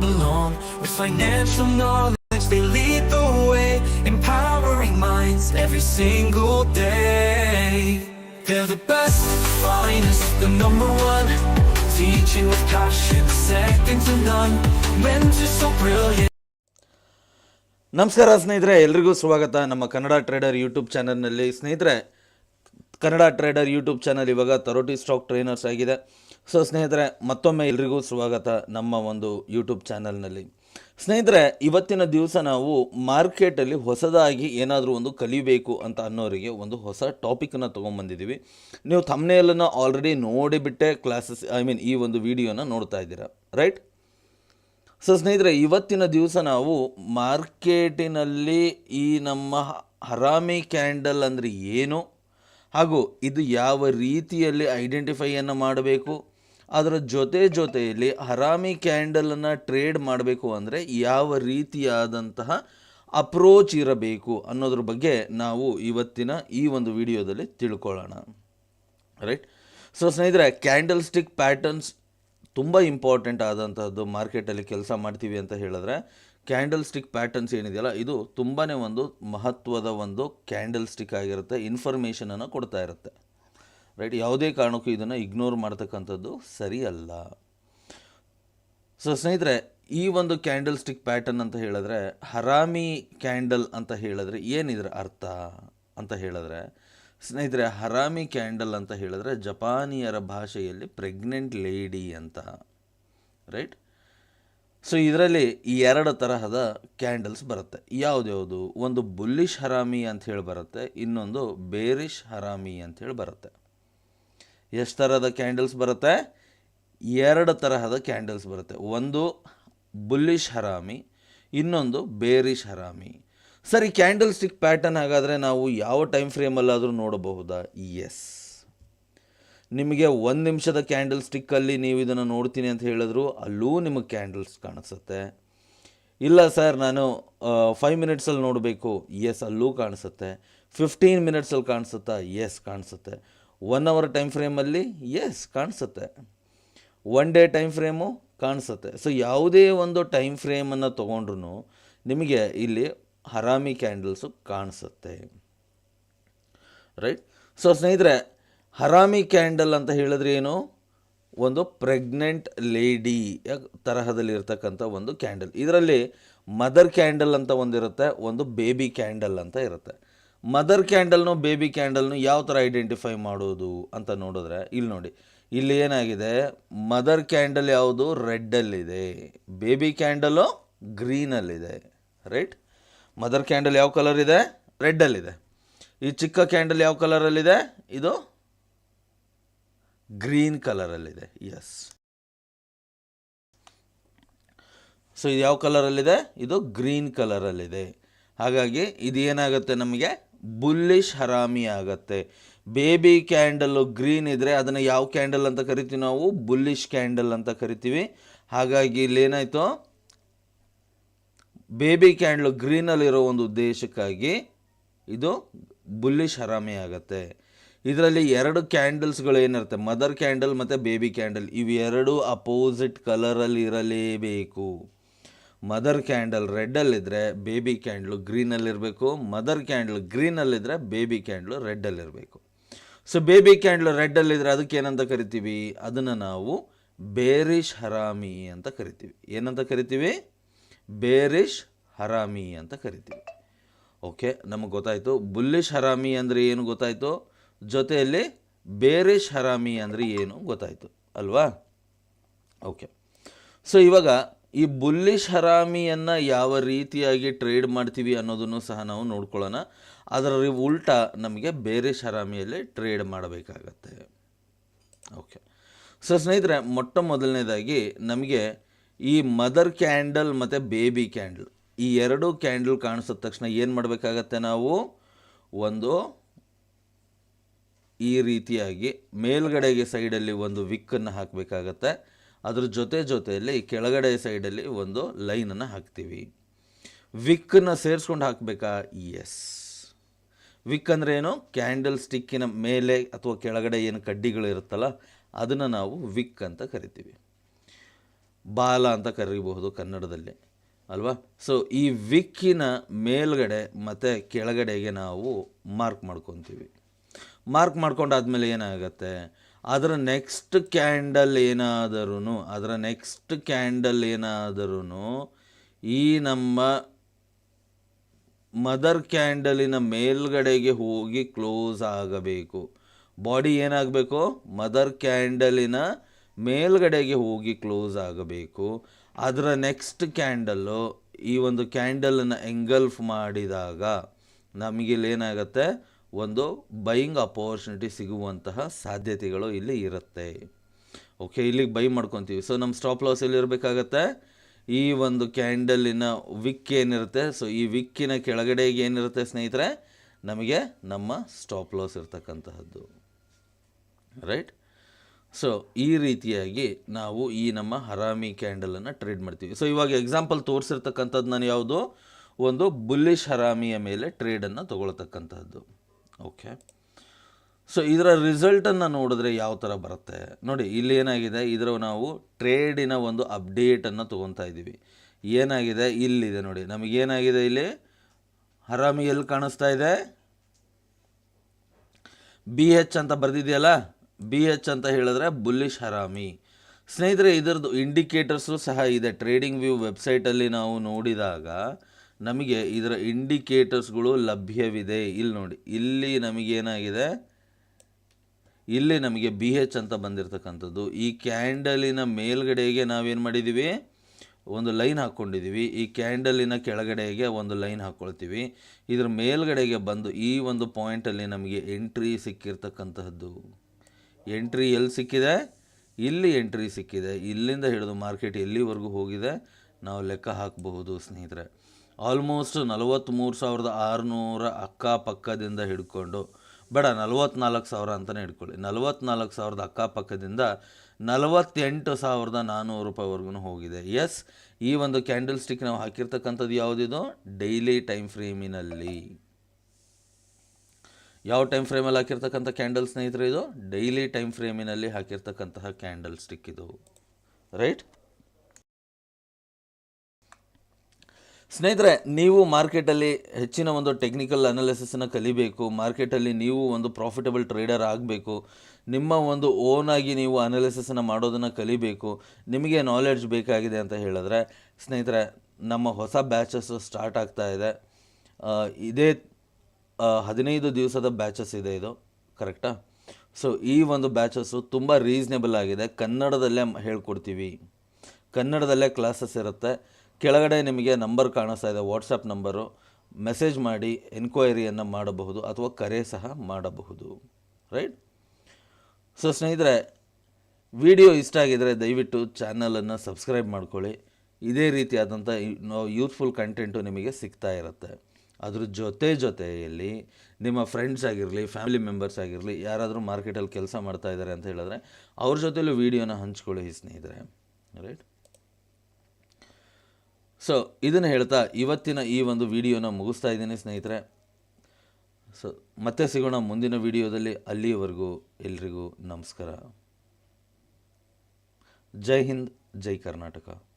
belong. With financial knowledge, they lead the way, empowering minds every single day. They're the best, finest, the number one. Teaching with passion, second to none. Mentors so brilliant. ನಮಸ್ಕಾರ ಸ್ನೇಹಿತರೆ ಎಲ್ರಿಗೂ ಸ್ವಾಗತ ನಮ್ಮ Kannada trader YouTube ಚಾನಲ್ನಲ್ಲಿ ಸ್ನೇಹಿತರೆ Kannada trader YouTube channel ಇವಾಗ ತರೋಟಿ stock trainers ಆಗಿದೆ ಸೊ ಸ್ನೇಹಿತರೆ, ಮತ್ತೊಮ್ಮೆ ಎಲ್ರಿಗೂ ಸ್ವಾಗತ ನಮ್ಮ ಒಂದು ಯೂಟ್ಯೂಬ್ ಚಾನಲ್ನಲ್ಲಿ ಸ್ನೇಹಿತರೆ, ಇವತ್ತಿನ ದಿವಸ ನಾವು ಮಾರ್ಕೆಟಲ್ಲಿ ಹೊಸದಾಗಿ ಏನಾದರೂ ಒಂದು ಕಲಿಬೇಕು ಅಂತ ಅನ್ನೋರಿಗೆ ಒಂದು ಹೊಸ ಟಾಪಿಕನ್ನು ತೊಗೊಂಬಂದಿದ್ದೀವಿ ನೀವು ತಮ್ಮನೆಯಲ್ಲನ್ನು ಆಲ್ರೆಡಿ ನೋಡಿಬಿಟ್ಟೆ ಕ್ಲಾಸಸ್ ಐ ಮೀನ್ ಈ ಒಂದು ವಿಡಿಯೋನ ನೋಡ್ತಾ ಇದ್ದೀರಾ ರೈಟ್ ಸೊ ಸ್ನೇಹಿತರೆ, ಇವತ್ತಿನ ದಿವಸ ನಾವು ಮಾರ್ಕೆಟಿನಲ್ಲಿ ಈ ನಮ್ಮ ಹರಾಮಿ ಕ್ಯಾಂಡಲ್ ಅಂದರೆ ಏನು? ಹಾಗೂ ಇದು ಯಾವ ರೀತಿಯಲ್ಲಿ ಐಡೆಂಟಿಫೈಯನ್ನು ಮಾಡಬೇಕು? ಅದರ ಜೊತೆ ಜೊತೆಯಲ್ಲಿ ಹರಾಮಿ ಕ್ಯಾಂಡಲನ್ನು ಟ್ರೇಡ್ ಮಾಡಬೇಕು ಅಂದರೆ ಯಾವ ರೀತಿಯಾದಂತಹ ಅಪ್ರೋಚ್ ಇರಬೇಕು ಅನ್ನೋದ್ರ ಬಗ್ಗೆ ನಾವು ಇವತ್ತಿನ ಈ ಒಂದು ವಿಡಿಯೋದಲ್ಲಿ ತಿಳ್ಕೊಳ್ಳೋಣ. ರೈಟ್ ಸೊ ಸ್ನೇಹಿತರೆ ಕ್ಯಾಂಡಲ್ ಸ್ಟಿಕ್ ಪ್ಯಾಟರ್ನ್ಸ್ ತುಂಬ ಇಂಪಾರ್ಟೆಂಟ್ ಆದಂಥದ್ದು ಮಾರ್ಕೆಟಲ್ಲಿ ಕೆಲಸ ಮಾಡ್ತೀವಿ ಅಂತ ಹೇಳಿದ್ರೆ ಕ್ಯಾಂಡಲ್ ಸ್ಟಿಕ್ ಪ್ಯಾಟರ್ನ್ಸ್ ಏನಿದೆಯಲ್ಲ, ಇದು ತುಂಬಾ ಒಂದು ಮಹತ್ವದ ಒಂದು ಕ್ಯಾಂಡಲ್ ಸ್ಟಿಕ್ ಆಗಿರುತ್ತೆ ಇನ್ಫಾರ್ಮೇಷನನ್ನು ಕೊಡ್ತಾ ಇರುತ್ತೆ. ರೈಟ್ ಯಾವುದೇ ಕಾರಣಕ್ಕೂ ಇದನ್ನು ಇಗ್ನೋರ್ ಮಾಡ್ತಕ್ಕಂಥದ್ದು ಸರಿಯಲ್ಲ. ಸೊ ಸ್ನೇಹಿತರೆ, ಈ ಒಂದು ಕ್ಯಾಂಡಲ್ ಸ್ಟಿಕ್ ಪ್ಯಾಟರ್ನ್ ಅಂತ ಹೇಳಿದ್ರೆ, ಹರಾಮಿ ಕ್ಯಾಂಡಲ್ ಅಂತ ಹೇಳಿದ್ರೆ ಏನಿದ್ರ ಅರ್ಥ ಅಂತ ಹೇಳಿದ್ರೆ, ಸ್ನೇಹಿತರೆ, ಹರಾಮಿ ಕ್ಯಾಂಡಲ್ ಅಂತ ಹೇಳಿದ್ರೆ ಜಪಾನಿಯರ ಭಾಷೆಯಲ್ಲಿ ಪ್ರೆಗ್ನೆಂಟ್ ಲೇಡಿ ಅಂತ. ರೈಟ್ ಸೊ ಇದರಲ್ಲಿ ಎರಡು ತರಹದ ಕ್ಯಾಂಡಲ್ಸ್ ಬರುತ್ತೆ. ಯಾವುದ್ಯಾವುದು ಒಂದು ಬುಲ್ಲಿಶ್ ಹರಾಮಿ ಅಂತ ಹೇಳಿ ಬರುತ್ತೆ, ಇನ್ನೊಂದು ಬೇರಿಶ್ ಹರಾಮಿ ಅಂತ ಹೇಳಿ ಬರುತ್ತೆ. ಎಷ್ಟು ಥರದ ಕ್ಯಾಂಡಲ್ಸ್ ಬರುತ್ತೆ? ಎರಡು ತರಹದ ಕ್ಯಾಂಡಲ್ಸ್ ಬರುತ್ತೆ. ಒಂದು ಬುಲ್ಲಿಶ್ ಹರಾಮಿ, ಇನ್ನೊಂದು ಬೇರಿಶ್ ಹರಾಮಿ. ಸರಿ ಕ್ಯಾಂಡಲ್ ಸ್ಟಿಕ್ ಪ್ಯಾಟರ್ನ್ ಹಾಗಾದರೆ ನಾವು ಯಾವ ಟೈಮ್ ಫ್ರೇಮಲ್ಲಾದರೂ ನೋಡಬಹುದಾ? ಎಸ್ ನಿಮಗೆ ಒಂದು ನಿಮಿಷದ ಕ್ಯಾಂಡಲ್ ಸ್ಟಿಕ್ಕಲ್ಲಿ ನೀವು ಇದನ್ನು ನೋಡ್ತೀನಿ ಅಂತ ಹೇಳಿದ್ರು ಅಲ್ಲೂ ನಿಮಗೆ ಕ್ಯಾಂಡಲ್ಸ್ ಕಾಣಿಸುತ್ತೆ. ಇಲ್ಲ ಸರ್, ನಾನು ಫೈವ್ ಮಿನಿಟ್ಸಲ್ಲಿ ನೋಡಬೇಕು. ಎಸ್ ಅಲ್ಲೂ ಕಾಣಿಸುತ್ತೆ. ಫಿಫ್ಟೀನ್ ಮಿನಿಟ್ಸಲ್ಲಿ ಕಾಣಿಸುತ್ತಾ? ಎಸ್ ಕಾಣಿಸುತ್ತೆ. ಒನ್ ಅವರ್ ಟೈಮ್ ಫ್ರೇಮಲ್ಲಿ ಎಸ್ ಕಾಣಿಸುತ್ತೆ. ಒನ್ ಡೇ ಟೈಮ್ ಫ್ರೇಮು ಕಾಣಿಸುತ್ತೆ. ಸೊ ಯಾವುದೇ ಒಂದು ಟೈಮ್ ಫ್ರೇಮನ್ನು ತೊಗೊಂಡ್ರು ನಿಮಗೆ ಇಲ್ಲಿ ಹರಾಮಿ ಕ್ಯಾಂಡಲ್ಸು ಕಾಣಿಸುತ್ತೆ. ರೈಟ್ ಸೊ ಸ್ನೇಹಿತರೆ, ಹರಾಮಿ ಕ್ಯಾಂಡಲ್ ಅಂತ ಹೇಳಿದ್ರೆ ಏನು? ಒಂದು ಪ್ರೆಗ್ನೆಂಟ್ ಲೇಡಿ ತರಹದಲ್ಲಿ ಇರತಕ್ಕಂಥ ಒಂದು ಕ್ಯಾಂಡಲ್ ಇದರಲ್ಲಿ ಮದರ್ ಕ್ಯಾಂಡಲ್ ಅಂತ ಒಂದಿರುತ್ತೆ, ಒಂದು ಬೇಬಿ ಕ್ಯಾಂಡಲ್ ಅಂತ ಇರುತ್ತೆ. ಮದರ್ ಕ್ಯಾಂಡಲ್ನು, ಬೇಬಿ ಕ್ಯಾಂಡಲ್ನು ಯಾವ ಥರ ಐಡೆಂಟಿಫೈ ಮಾಡೋದು ಅಂತ ನೋಡಿದ್ರೆ, ಇಲ್ಲಿ ನೋಡಿ, ಇಲ್ಲಿ ಏನಾಗಿದೆ? ಮದರ್ ಕ್ಯಾಂಡಲ್ ಯಾವುದು? ರೆಡ್ಡಲ್ಲಿದೆ. ಬೇಬಿ ಕ್ಯಾಂಡಲು ಗ್ರೀನಲ್ಲಿದೆ, ರೈಟ್? ಮದರ್ ಕ್ಯಾಂಡಲ್ ಯಾವ ಕಲರ್ ಇದೆ ರೆಡ್ಡಲ್ಲಿದೆ. ಈ ಚಿಕ್ಕ ಕ್ಯಾಂಡಲ್ ಯಾವ ಕಲರಲ್ಲಿದೆ? ಇದು ಗ್ರೀನ್ ಕಲರಲ್ಲಿದೆ ಎಸ್ ಸೊ ಇದು ಯಾವ ಕಲರಲ್ಲಿದೆ? ಇದು ಗ್ರೀನ್ ಕಲರಲ್ಲಿದೆ. ಹಾಗಾಗಿ ಇದು ಏನಾಗುತ್ತೆ ನಮಗೆ? ಬುಲ್ಲಿಶ್ ಹರಾಮಿ ಆಗುತ್ತೆ. ಬೇಬಿ ಕ್ಯಾಂಡಲ್ಲು ಗ್ರೀನ್ ಇದ್ದರೆ ಅದನ್ನು ಯಾವ ಕ್ಯಾಂಡಲ್ ಅಂತ ಕರಿತೀವಿ ನಾವು? ಬುಲ್ಲಿಶ್ ಕ್ಯಾಂಡಲ್ ಅಂತ ಕರಿತೀವಿ. ಹಾಗಾಗಿ ಇಲ್ಲೇನಾಯಿತು ಬೇಬಿ ಕ್ಯಾಂಡಲ್ ಗ್ರೀನಲ್ಲಿರೋ ಒಂದು ಉದ್ದೇಶಕ್ಕಾಗಿ ಇದು ಬುಲ್ಲಿಶ್ ಹರಾಮಿ ಆಗುತ್ತೆ. ಇದರಲ್ಲಿ ಎರಡು ಕ್ಯಾಂಡಲ್ಸ್ಗಳು ಏನಿರುತ್ತೆ? ಮದರ್ ಕ್ಯಾಂಡಲ್ ಮತ್ತು ಬೇಬಿ ಕ್ಯಾಂಡಲ್. ಇವೆರಡು ಅಪೋಸಿಟ್ ಕಲರಲ್ಲಿ ಇರಲೇಬೇಕು. ಮದರ್ ಕ್ಯಾಂಡಲ್ ರೆಡ್ಡಲ್ಲಿದ್ದರೆ ಬೇಬಿ ಕ್ಯಾಂಡ್ಲು ಗ್ರೀನಲ್ಲಿರಬೇಕು. ಮದರ್ ಕ್ಯಾಂಡ್ಲು ಗ್ರೀನಲ್ಲಿದ್ದರೆ ಬೇಬಿ ಕ್ಯಾಂಡ್ಲು ರೆಡ್ಡಲ್ಲಿರಬೇಕು. ಸೊ ಬೇಬಿ ಕ್ಯಾಂಡ್ಲು ರೆಡ್ಡಲ್ಲಿದ್ದರೆ ಅದಕ್ಕೆ ಏನಂತ ಕರಿತೀವಿ? ಅದನ್ನು ನಾವು ಬೇರಿಶ್ ಹರಾಮಿ ಅಂತ ಕರಿತೀವಿ. ಏನಂತ ಕರಿತೀವಿ? ಬೇರಿಶ್ ಹರಾಮಿ ಅಂತ ಕರಿತೀವಿ. ಓಕೆ, ನಮಗೆ ಗೊತ್ತಾಯಿತು. ಬುಲ್ಲಿಶ್ ಹರಾಮಿ ಅಂದರೆ ಏನು ಗೊತ್ತಾಯಿತು? ಜೊತೆಯಲ್ಲಿ ಬೇರಿಶ್ ಹರಾಮಿ ಅಂದರೆ ಏನು ಗೊತ್ತಾಯಿತು? ಅಲ್ವಾ? ಓಕೆ. ಸೊ ಇವಾಗ ಈ ಬುಲ್ಲಿಶ್ ಹರಾಮಿಯನ್ನು ಯಾವ ರೀತಿಯಾಗಿ ಟ್ರೇಡ್ ಮಾಡ್ತೀವಿ ಅನ್ನೋದನ್ನು ಸಹ ನಾವು ನೋಡ್ಕೊಳ್ಳೋಣ. ಅದರ ಉಲ್ಟಾ ನಮಗೆ ಬೇರೆ ಹರಾಮಿಯಲ್ಲಿ ಟ್ರೇಡ್ ಮಾಡಬೇಕಾಗತ್ತೆ. ಓಕೆ. ಸೊ ಸ್ನೇಹಿತರೆ ಮೊಟ್ಟ ಮೊದಲನೇದಾಗಿ ನಮಗೆ ಈ ಮದರ್ ಕ್ಯಾಂಡಲ್ ಮತ್ತು ಬೇಬಿ ಕ್ಯಾಂಡಲ್ ಈ ಎರಡು ಕ್ಯಾಂಡಲ್ ಕಾಣಿಸಿದ ತಕ್ಷಣ ಏನು ಮಾಡಬೇಕಾಗತ್ತೆ ನಾವು? ಒಂದು ಈ ರೀತಿಯಾಗಿ ಮೇಲ್ಗಡೆಗೆ ಸೈಡಲ್ಲಿ ಒಂದು ವಿಕ್ಕನ್ನು ಹಾಕಬೇಕಾಗತ್ತೆ. ಅದ್ರ ಜೊತೆ ಜೊತೆಯಲ್ಲಿ ಕೆಳಗಡೆ ಸೈಡಲ್ಲಿ ಒಂದು ಲೈನನ್ನು ಹಾಕ್ತೀವಿ. ವಿಕ್ಕನ್ನು ಸೇರಿಸ್ಕೊಂಡು ಹಾಕಬೇಕಾ? ಎಸ್ ವಿಕ್ ಅಂದರೆ ಏನು? ಕ್ಯಾಂಡಲ್ ಸ್ಟಿಕ್ಕಿನ ಮೇಲೆ ಅಥವಾ ಕೆಳಗಡೆ ಏನು ಕಡ್ಡಿಗಳು ಇರುತ್ತಲ್ಲ, ಅದನ್ನು ನಾವು ವಿಕ್ ಅಂತ ಕರಿತೀವಿ. ಬಾಲ ಅಂತ ಕರಿಬಹುದು ಕನ್ನಡದಲ್ಲಿ, ಅಲ್ವಾ? ಸೊ ಈ ವಿಕ್ಕಿನ ಮೇಲ್ಗಡೆ ಮತ್ತು ಕೆಳಗಡೆಗೆ ನಾವು ಮಾರ್ಕ್ ಮಾಡ್ಕೊತೀವಿ. ಮಾರ್ಕ್ ಮಾಡ್ಕೊಂಡಾದ್ಮೇಲೆ ಏನಾಗುತ್ತೆ? ಅದರ ನೆಕ್ಸ್ಟ್ ಕ್ಯಾಂಡಲ್ ಏನಾದರೂ ಅದರ ನೆಕ್ಸ್ಟ್ ಕ್ಯಾಂಡಲ್ ಏನಾದರೂ ಈ ನಮ್ಮ ಮದರ್ ಕ್ಯಾಂಡಲಿನ ಮೇಲ್ಗಡೆಗೆ ಹೋಗಿ ಕ್ಲೋಸ್ ಆಗಬೇಕು. ಬಾಡಿ ಏನಾಗಬೇಕು? ಮದರ್ ಕ್ಯಾಂಡಲಿನ ಮೇಲ್ಗಡೆಗೆ ಹೋಗಿ ಕ್ಲೋಸ್ ಆಗಬೇಕು. ಅದರ ನೆಕ್ಸ್ಟ್ ಕ್ಯಾಂಡಲ್ಲು ಈ ಒಂದು ಕ್ಯಾಂಡಲನ್ನು ಎಂಗಲ್ಫ್ ಮಾಡಿದಾಗ ನಮಗಿಲ್ಲಿ ಏನಾಗುತ್ತೆ? ಒಂದು ಬೈಯಿಂಗ್ ಅಪೋರ್ಚುನಿಟಿ ಸಿಗುವಂತಹ ಸಾಧ್ಯತೆಗಳು ಇಲ್ಲಿ ಇರುತ್ತೆ. ಓಕೆ ಇಲ್ಲಿಗೆ ಬೈ ಮಾಡ್ಕೊತೀವಿ. ಸೊ ನಮ್ಮ ಸ್ಟಾಪ್ ಲಾಸ್ ಎಲ್ಲಿ ಇರಬೇಕಾಗತ್ತೆ? ಈ ಒಂದು ಕ್ಯಾಂಡಲಿನ ವಿಕ್ ಏನಿರುತ್ತೆ? ಸೊ ಈ ವಿಕ್ಕಿನ ಕೆಳಗಡೆಗೆ ಏನಿರುತ್ತೆ ಸ್ನೇಹಿತರೆ? ನಮಗೆ ನಮ್ಮ ಸ್ಟಾಪ್ ಲಾಸ್ ಇರ್ತಕ್ಕಂತಹದ್ದು. ರೈಟ್ ಸೊ ಈ ರೀತಿಯಾಗಿ ನಾವು ಈ ನಮ್ಮ ಹರಾಮಿ ಕ್ಯಾಂಡಲನ್ನು ಟ್ರೇಡ್ ಮಾಡ್ತೀವಿ. ಸೊ ಇವಾಗ ಎಕ್ಸಾಂಪಲ್ ತೋರಿಸಿರ್ತಕ್ಕಂಥದ್ದು ನಾನು ಯಾವುದು? ಒಂದು ಬುಲ್ಲಿಶ್ ಹರಾಮಿಯ ಮೇಲೆ ಟ್ರೇಡನ್ನು ತಗೊಳ್ತಕ್ಕಂಥದ್ದು ಓಕೆ ಸೊ ಇದರ ರಿಸಲ್ಟನ್ನು ನೋಡಿದ್ರೆ ಯಾವ ಥರ ಬರುತ್ತೆ? ನೋಡಿ, ಇಲ್ಲಿ ಏನಾಗಿದೆ? ಇದರ ನಾವು ಟ್ರೇಡಿನ ಒಂದು ಅಪ್ಡೇಟನ್ನು ತೊಗೊತಾ ಇದ್ದೀವಿ. ಏನಾಗಿದೆ? ಇಲ್ಲಿದೆ ನೋಡಿ. ನಮಗೇನಾಗಿದೆ ಇಲ್ಲಿ? ಹರಾಮಿ ಎಲ್ಲಿ ಕಾಣಿಸ್ತಾ ಇದೆ? ಬಿ ಎಚ್ ಅಂತ ಬರೆದಿದೆಯಲ್ಲ? ಬಿ ಎಚ್ ಅಂತ ಹೇಳಿದ್ರೆ ಬುಲ್ಲಿಶ್ ಹರಾಮಿ. ಸ್ನೇಹಿತರೆ, ಇದರದ್ದು ಇಂಡಿಕೇಟರ್ಸು ಸಹ ಇದೆ. ಟ್ರೇಡಿಂಗ್ ವ್ಯೂ ವೆಬ್ಸೈಟಲ್ಲಿ ನಾವು ನೋಡಿದಾಗ ನಮಗೆ ಇದರ ಇಂಡಿಕೇಟರ್ಸ್ಗಳು ಲಭ್ಯವಿದೆ. ಇಲ್ಲಿ ನೋಡಿ, ಇಲ್ಲಿ ನಮಗೇನಾಗಿದೆ? ಇಲ್ಲಿ ನಮಗೆ ಬಿ ಎಚ್ ಅಂತ ಬಂದಿರತಕ್ಕಂಥದ್ದು. ಈ ಕ್ಯಾಂಡಲಿನ ಮೇಲ್ಗಡೆಗೆ ನಾವೇನು ಮಾಡಿದ್ದೀವಿ ಒಂದು ಲೈನ್ ಹಾಕ್ಕೊಂಡಿದ್ದೀವಿ ಈ ಕ್ಯಾಂಡಲಿನ ಕೆಳಗಡೆಗೆ ಒಂದು ಲೈನ್ ಹಾಕ್ಕೊಳ್ತೀವಿ ಇದ್ರ ಮೇಲ್ಗಡೆಗೆ ಬಂದು ಈ ಒಂದು ಪಾಯಿಂಟಲ್ಲಿ ನಮಗೆ ಎಂಟ್ರಿ ಸಿಕ್ಕಿರ್ತಕ್ಕಂತಹದ್ದು ಎಂಟ್ರಿ ಎಲ್ಲಿ ಸಿಕ್ಕಿದೆ? ಇಲ್ಲಿ ಎಂಟ್ರಿ ಸಿಕ್ಕಿದೆ. ಇಲ್ಲಿಂದ ಹಿಡಿದು ಮಾರ್ಕೆಟ್ ಎಲ್ಲಿವರೆಗೂ ಹೋಗಿದೆ? ನಾವು ಲೆಕ್ಕ ಹಾಕಬಹುದು ಸ್ನೇಹಿತರೆ. ಆಲ್ಮೋಸ್ಟ್ ನಲವತ್ತ್ಮೂರು ಸಾವಿರದ ಆರುನೂರ ಅಕ್ಕಪಕ್ಕದಿಂದ ಹಿಡ್ಕೊಂಡು, ಬೇಡ ನಲವತ್ತ್ನಾಲ್ಕು ಸಾವಿರ ಅಂತಲೇ ಹಿಡ್ಕೊಳ್ಳಿ. ನಲವತ್ನಾಲ್ಕು ಸಾವಿರದ ಅಕ್ಕಪಕ್ಕದಿಂದ ನಲವತ್ತೆಂಟು ಸಾವಿರದ ನಾನ್ನೂರು ರೂಪಾಯಿವರೆಗೂ ಹೋಗಿದೆ. ಎಸ್ ಈ ಒಂದು ಕ್ಯಾಂಡಲ್ ಸ್ಟಿಕ್ ನಾವು ಹಾಕಿರ್ತಕ್ಕಂಥದ್ದು ಯಾವುದಿದು? ಡೈಲಿ ಟೈಮ್ ಫ್ರೇಮಿನಲ್ಲಿ ಯಾವ ಟೈಮ್ ಫ್ರೇಮಲ್ಲಿ ಹಾಕಿರ್ತಕ್ಕಂಥ ಕ್ಯಾಂಡಲ್ ಸ್ನೇಹಿತರೆ ಇದು? ಡೈಲಿ ಟೈಮ್ ಫ್ರೇಮಿನಲ್ಲಿ ಹಾಕಿರ್ತಕ್ಕಂತಹ ಕ್ಯಾಂಡಲ್ ಸ್ಟಿಕ್ ಇದು. ರೈಟ್ ಸ್ನೇಹಿತರೆ, ನೀವು ಮಾರ್ಕೆಟಲ್ಲಿ ಹೆಚ್ಚಿನ ಒಂದು ಟೆಕ್ನಿಕಲ್ ಅನಾಲಿಸಿಸನ್ನು ಕಲಿಬೇಕು, ಮಾರ್ಕೆಟಲ್ಲಿ ನೀವು ಒಂದು ಪ್ರಾಫಿಟಬಲ್ ಟ್ರೇಡರ್ ಆಗಬೇಕು, ನಿಮ್ಮ ಒಂದು ಓನಾಗಿ ನೀವು ಅನಾಲಿಸಿಸನ್ನು ಮಾಡೋದನ್ನು ಕಲಿಬೇಕು, ನಿಮಗೆ ನಾಲೆಡ್ಜ್ ಬೇಕಾಗಿದೆ ಅಂತ ಹೇಳಿದ್ರೆ, ಸ್ನೇಹಿತರೆ, ನಮ್ಮ ಹೊಸ ಬ್ಯಾಚಸ್ ಸ್ಟಾರ್ಟ್ ಆಗ್ತಾ ಇದೆ. ಇದೇ ಹದಿನೈದು ದಿವಸದ ಬ್ಯಾಚಸ್ ಇದೆ ಇದು ಕರೆಕ್ಟಾ ಸೊ ಈ ಒಂದು ಬ್ಯಾಚಸ್ಸು ತುಂಬ ರೀಸ್ನೇಬಲ್ ಆಗಿದೆ. ಕನ್ನಡದಲ್ಲೇ ಹೇಳ್ಕೊಡ್ತೀವಿ. ಕನ್ನಡದಲ್ಲೇ ಕ್ಲಾಸಸ್ ಇರುತ್ತೆ. ಕೆಳಗಡೆ ನಿಮಗೆ ನಂಬರ್ ಕಾಣಿಸ್ತಾ ಇದೆ ವಾಟ್ಸಪ್ ನಂಬರು. ಮೆಸೇಜ್ ಮಾಡಿ ಎನ್ಕ್ವೈರಿಯನ್ನು ಮಾಡಬಹುದು ಅಥವಾ ಕರೆ ಸಹ ಮಾಡಬಹುದು. ರೈಟ್ ಸೊ ಸ್ನೇಹಿತರೆ ವಿಡಿಯೋ ಇಷ್ಟ ಆಗಿದರೆ ದಯವಿಟ್ಟು ಚಾನಲನ್ನು ಸಬ್ಸ್ಕ್ರೈಬ್ ಮಾಡ್ಕೊಳ್ಳಿ. ಇದೇ ರೀತಿಯಾದಂಥ ಯೂತ್ಫುಲ್ ಕಂಟೆಂಟು ನಿಮಗೆ ಸಿಗ್ತಾ ಇರುತ್ತೆ. ಅದ್ರ ಜೊತೆ ಜೊತೆಯಲ್ಲಿ ನಿಮ್ಮ ಫ್ರೆಂಡ್ಸ್ ಆಗಿರಲಿ ಫ್ಯಾಮಿಲಿ ಮೆಂಬರ್ಸ್ ಆಗಿರಲಿ, ಯಾರಾದರೂ ಮಾರ್ಕೆಟಲ್ಲಿ ಕೆಲಸ ಮಾಡ್ತಾ ಇದ್ದಾರೆ ಅಂತ ಹೇಳಿದ್ರೆ ಅವ್ರ ಜೊತೆಲೂ ವೀಡಿಯೋನ ಹಂಚ್ಕೊಳ್ಳಿ ಸ್ನೇಹಿತರೆ. ರೈಟ್ ಸೊ ಇದನ್ನು ಹೇಳ್ತಾ ಇವತ್ತಿನ ಈ ಒಂದು ವಿಡಿಯೋನ ಮುಗಿಸ್ತಾ ಇದ್ದೀನಿ ಸ್ನೇಹಿತರೆ. ಸೊ ಮತ್ತೆ ಸಿಗೋಣ ಮುಂದಿನ ವಿಡಿಯೋದಲ್ಲಿ. ಅಲ್ಲಿಯವರೆಗೂ ಎಲ್ರಿಗೂ ನಮಸ್ಕಾರ. ಜೈ ಹಿಂದ್, ಜೈ ಕರ್ನಾಟಕ.